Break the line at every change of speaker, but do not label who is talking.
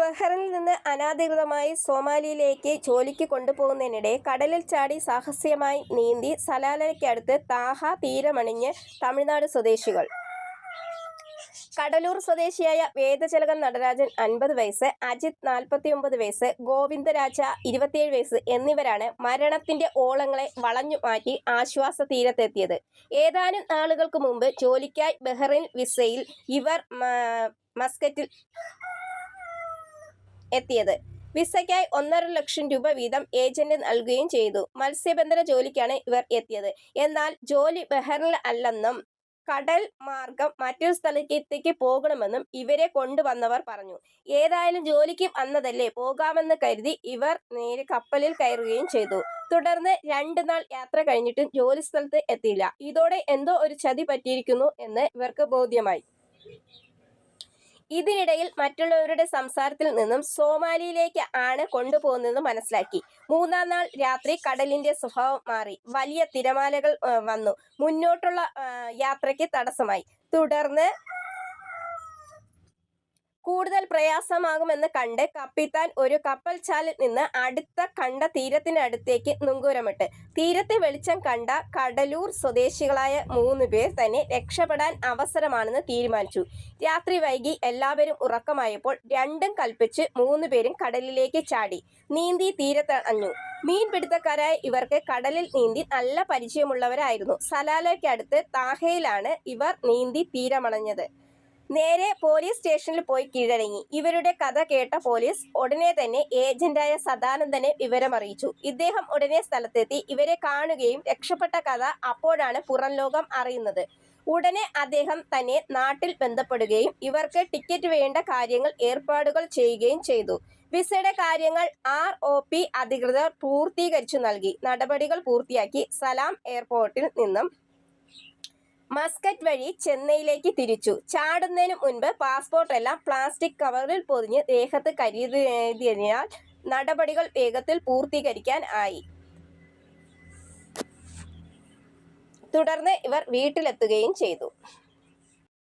ബഹ്റിനിൽ നിന്ന് അനാധികൃതമായി സോമാലിയിലേക്ക് ജോലിക്ക് കൊണ്ടുപോകുന്നതിനിടെ കടലിൽ ചാടി സാഹസികമായി നീന്തി സലാലയ്ക്കടുത്ത് താഹ തീരമണിഞ്ഞ് തമിഴ്നാട് സ്വദേശികൾ. കടലൂർ സ്വദേശിയായ വേദചലകൻ നടരാജൻ അൻപത് വയസ്സ് അജിത് നാൽപ്പത്തിയൊമ്പത് വയസ്സ് ഗോവിന്ദരാജ ഇരുപത്തിയേഴ് വയസ്സ് എന്നിവരാണ് മരണത്തിന്റെ ഓളങ്ങളെ വളഞ്ഞു മാറ്റി ആശ്വാസ തീരത്തെത്തിയത്. ഏതാനും നാളുകൾക്ക് മുമ്പ് ജോലിക്കായി ബഹ്റിൻ വിസയിൽ ഇവർ മസ്കറ്റിൽ എത്തിയത്. വിസയ്ക്കായി ഒന്നര ലക്ഷം രൂപ വീതം ഏജന്റ് നൽകുകയും ചെയ്തു. മത്സ്യബന്ധന ജോലിക്കാണ് ഇവർ എത്തിയത്. എന്നാൽ ജോലി ബഹ്റിനിൽ അല്ലെന്നും കടൽ മാർഗം മറ്റൊരു സ്ഥലത്തേക്ക് പോകണമെന്നും ഇവരെ കൊണ്ടുവന്നവർ പറഞ്ഞു. ഏതായാലും ജോലിക്ക് വന്നതല്ലേ പോകാമെന്ന് കരുതി ഇവർ നേരെ കപ്പലിൽ കയറുകയും ചെയ്തു. തുടർന്ന് രണ്ടു നാൾ യാത്ര കഴിഞ്ഞിട്ടും ജോലി സ്ഥലത്ത് എത്തിയില്ല. ഇതോടെ എന്തോ ഒരു ചതി പറ്റിയിരിക്കുന്നു എന്ന് ഇവർക്ക് ബോധ്യമായി. ഇതിനിടയിൽ മറ്റുള്ളവരുടെ സംസാരത്തിൽ നിന്നും സോമാലിയിലേക്ക് ആണ് കൊണ്ടുപോകുന്നതെന്ന് മനസ്സിലാക്കി. മൂന്നാം നാൾ രാത്രി കടലിന്റെ സ്വഭാവം മാറി. വലിയ തിരമാലകൾ വന്നു. മുന്നോട്ടുള്ള യാത്രയ്ക്ക് തടസ്സമായി. തുടർന്ന് കൂടുതൽ പ്രയാസമാകുമെന്ന് കണ്ട് കപ്പിത്താൻ ഒരു കപ്പൽ ചാലിൽ നിന്ന് അടുത്ത കണ്ട തീരത്തിനടുത്തേക്ക് നുങ്കൂരമിട്ട്. തീരത്തെ വെളിച്ചം കണ്ട കടലൂർ സ്വദേശികളായ മൂന്ന് പേർ തന്നെ രക്ഷപ്പെടാൻ അവസരമാണെന്ന് തീരുമാനിച്ചു. രാത്രി വൈകി എല്ലാവരും ഉറക്കമായപ്പോൾ രണ്ടും കൽപ്പിച്ച് മൂന്ന് പേരും കടലിലേക്ക് ചാടി. നീന്തി തീരത്തണഞ്ഞു. മീൻപിടുത്തക്കാരായ ഇവർക്ക് കടലിൽ നീന്തി നല്ല പരിചയമുള്ളവരായിരുന്നു. സലാലയ്ക്കടുത്ത് താഹയിലാണ് ഇവർ നീന്തി തീരമണഞ്ഞത്. നേരെ പോലീസ് സ്റ്റേഷനിൽ പോയി കീഴടങ്ങി. ഇവരുടെ കഥ കേട്ട പോലീസ് ഉടനെ തന്നെ ഏജന്റായ സദാനന്ദനെ വിവരമറിയിച്ചു. ഇദ്ദേഹം ഉടനെ സ്ഥലത്തെത്തി. ഇവരെ കാണുകയും രക്ഷപ്പെട്ട കഥ അപ്പോഴാണ് പുറം ലോകം അറിയുന്നത്. ഉടനെ അദ്ദേഹം തന്നെ നാട്ടിൽ ബന്ധപ്പെടുകയും ഇവർക്ക് ടിക്കറ്റ് വേണ്ട കാര്യങ്ങൾ ഏർപ്പാടുകൾ ചെയ്യുകയും ചെയ്തു. വിസയുടെ കാര്യങ്ങൾ ആർ ഒ പി അധികൃതർ പൂർത്തീകരിച്ചു നൽകി. നടപടികൾ പൂർത്തിയാക്കി. സലാം എയർപോർട്ടിൽ നിന്നും മസ്കറ്റ് വഴി ചെന്നൈയിലേക്ക് തിരിച്ചു. ചാടുന്നതിന് മുൻപ് പാസ്പോർട്ട് എല്ലാം പ്ലാസ്റ്റിക് കവറിൽ പൊതിഞ്ഞ് ദേഹത്ത് കരുതിയതിനാൽ നടപടികൾ വേഗത്തിൽ പൂർത്തീകരിക്കാൻ ആയി. തുടർന്ന് ഇവർ വീട്ടിലെത്തുകയും ചെയ്തു.